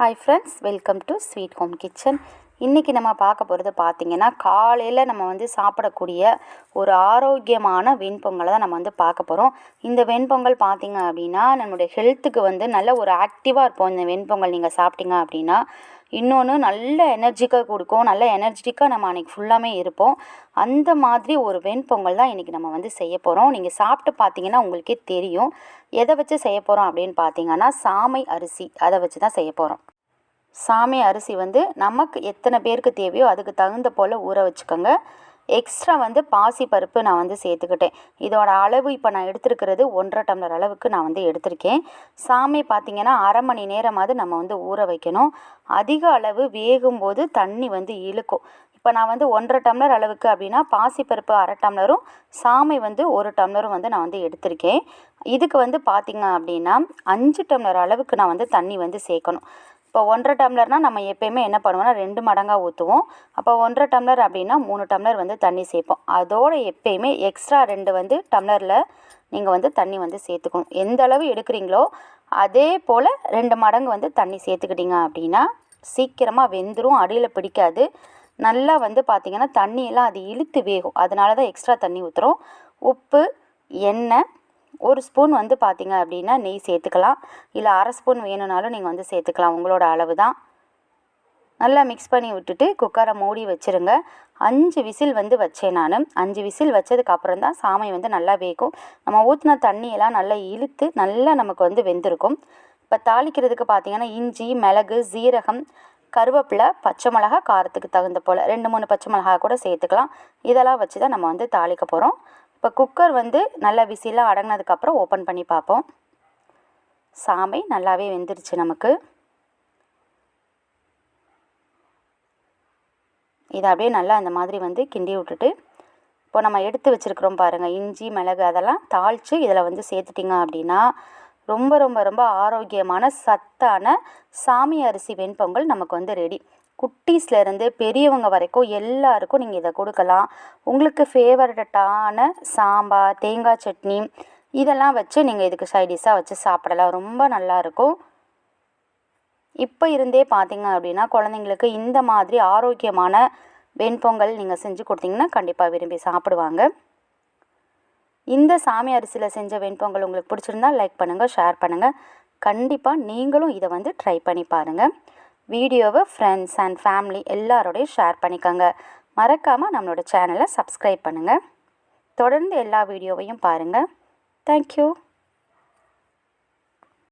Hi friends welcome to sweet home kitchen இன்றைக்கி நம்ம பார்க்க போகிறது பார்த்திங்கன்னா காலையில் நம்ம வந்து சாப்பிடக்கூடிய ஒரு ஆரோக்கியமான வெண்பொங்கலை தான் நம்ம வந்து பார்க்க போகிறோம் இந்த வெண்பொங்கல் பார்த்திங்க அப்படின்னா நம்மளுடைய ஹெல்த்துக்கு வந்து நல்ல ஒரு ஆக்டிவாக இருப்போம். இந்த வெண்பொங்கல் நீங்கள் சாப்பிட்டீங்க அப்படின்னா இன்னொன்று நல்ல எனர்ஜிக்காக கொடுக்கும். நல்ல எனர்ஜிட்டிக்காக நம்ம அன்றைக்கி ஃபுல்லாமே இருப்போம். அந்த மாதிரி ஒரு வெண்பொங்கல் தான் இன்றைக்கி நம்ம வந்து செய்ய போகிறோம் நீங்கள் சாப்பிட்டு பார்த்தீங்கன்னா உங்களுக்கே தெரியும். எதை வச்சு செய்ய போகிறோம் அப்படின்னு பார்த்தீங்கன்னா சாமை அரிசி அதை வச்சு தான் செய்ய போகிறோம் சாமை அரிசி வந்து நமக்கு எத்தனை பேருக்கு தேவையோ அதுக்கு தகுந்த போல் ஊற வச்சுக்கோங்க. எக்ஸ்ட்ரா வந்து பாசி பருப்பு நான் வந்து சேர்த்துக்கிட்டேன். இதோட அளவு இப்போ நான் எடுத்துருக்கிறது ஒன்றரை டம்ளர் அளவுக்கு நான் வந்து எடுத்திருக்கேன். சாமை பார்த்திங்கன்னா அரை மணி நேரமாவது நம்ம வந்து ஊற வைக்கணும். அதிக அளவு வேகும்போது தண்ணி வந்து இழுக்கும். இப்போ நான் வந்து ஒன்றரை டம்ளர் அளவுக்கு அப்படின்னா பாசிப்பருப்பு அரை டம்ளரும் சாமை வந்து ஒரு டம்ளரும் வந்து நான் வந்து எடுத்திருக்கேன். இதுக்கு வந்து பார்த்திங்க அப்படின்னா அஞ்சு டம்ளர் அளவுக்கு நான் வந்து தண்ணி வந்து சேர்க்கணும். இப்போ ஒன்றரை டம்ளர்னால் நம்ம எப்போயுமே என்ன பண்ணுவோம்னா ரெண்டு மடங்காக ஊற்றுவோம் அப்போ ஒன்றரை டம்ளர் அப்படின்னா மூணு டம்ளர் வந்து தண்ணி சேர்ப்போம். அதோடு எப்போயுமே எக்ஸ்ட்ரா ரெண்டு வந்து டம்ளரில் நீங்கள் வந்து தண்ணி வந்து சேர்த்துக்கணும். எந்த அளவு எடுக்கிறீங்களோ அதே போல் ரெண்டு மடங்கு வந்து தண்ணி சேர்த்துக்கிட்டிங்க அப்படின்னா சீக்கிரமாக வெந்துடும் அடியில் பிடிக்காது. நல்லா வந்து பார்த்திங்கன்னா தண்ணியெல்லாம் அது இழுத்து வேகும். அதனால தான் எக்ஸ்ட்ரா தண்ணி ஊற்றுறோம் உப்பு எண்ணெய் ஒரு ஸ்பூன் வந்து பார்த்திங்க அப்படின்னா நெய் சேர்த்துக்கலாம். இல்லை அரை ஸ்பூன் வேணும்னாலும் நீங்கள் வந்து சேர்த்துக்கலாம். உங்களோட அளவு தான் நல்லா மிக்ஸ் பண்ணி விட்டுட்டு குக்கரை மூடி வச்சுருங்க. அஞ்சு விசில் வந்து வச்சேன் நான். அஞ்சு விசில் வச்சதுக்கப்புறம் தான் சாமை வந்து நல்லா வேகும். நம்ம ஊற்றின தண்ணியெல்லாம் நல்லா இழுத்து நல்லா நமக்கு வந்து வெந்திருக்கும். இப்போ தாளிக்கிறதுக்கு பார்த்திங்கன்னா இஞ்சி மிளகு சீரகம் கருவேப்பிலை பச்சை மிளகா காரத்துக்கு தகுந்த போல் ரெண்டு மூணு பச்சை மிளகா கூட சேர்த்துக்கலாம். இதெல்லாம் வச்சு தான் நம்ம வந்து தாளிக்க போகிறோம் இப்போ குக்கர் வந்து நல்லா விசிலாக அடங்கினதுக்கப்புறம் ஓப்பன் பண்ணி பார்ப்போம். சாமை நல்லாவே வெந்துருச்சு நமக்கு. இதை அப்படியே நல்லா அந்த மாதிரி வந்து கிண்டி விட்டுட்டு இப்போ நம்ம எடுத்து வச்சுருக்குறோம் பாருங்கள் இஞ்சி மிளகு அதெல்லாம் தாளித்து இதில் வந்து சேர்த்துட்டிங்க அப்படின்னா ரொம்ப ரொம்ப ரொம்ப ஆரோக்கியமான சத்தான சாமி அரிசி வெண்பொங்கல் நமக்கு வந்து ரெடி. குட்டீஸ்லேருந்து பெரியவங்க வரைக்கும் எல்லாருக்கும் நீங்கள் இதை கொடுக்கலாம். உங்களுக்கு ஃபேவரட்டான சாம்பார் தேங்காய் சட்னி இதெல்லாம் வச்சு நீங்கள் இதுக்கு சைடிஷாக வச்சு சாப்பிடலாம். ரொம்ப நல்லாயிருக்கும். இப்போ இருந்தே பார்த்தீங்க அப்படின்னா குழந்தைங்களுக்கு இந்த மாதிரி ஆரோக்கியமான வெண்பொங்கல் நீங்கள் செஞ்சு கொடுத்தீங்கன்னா கண்டிப்பாக விரும்பி சாப்பிடுவாங்க. இந்த சாமி அரிசியில் செஞ்ச வெண்பொங்கல் உங்களுக்கு பிடிச்சிருந்தா லைக் பண்ணுங்கள் ஷேர் பண்ணுங்கள் கண்டிப்பாக நீங்களும் இதை வந்து ட்ரை பண்ணி பாருங்கள் வீடியோவை ஃப்ரெண்ட்ஸ் அண்ட் ஃபேமிலி எல்லாரோடையும் ஷேர் பண்ணிக்கோங்க. மறக்காமல் நம்மளோட சேனலை சப்ஸ்கிரைப் பண்ணுங்கள் தொடர்ந்து எல்லா வீடியோவையும் பாருங்கள் தேங்க்யூ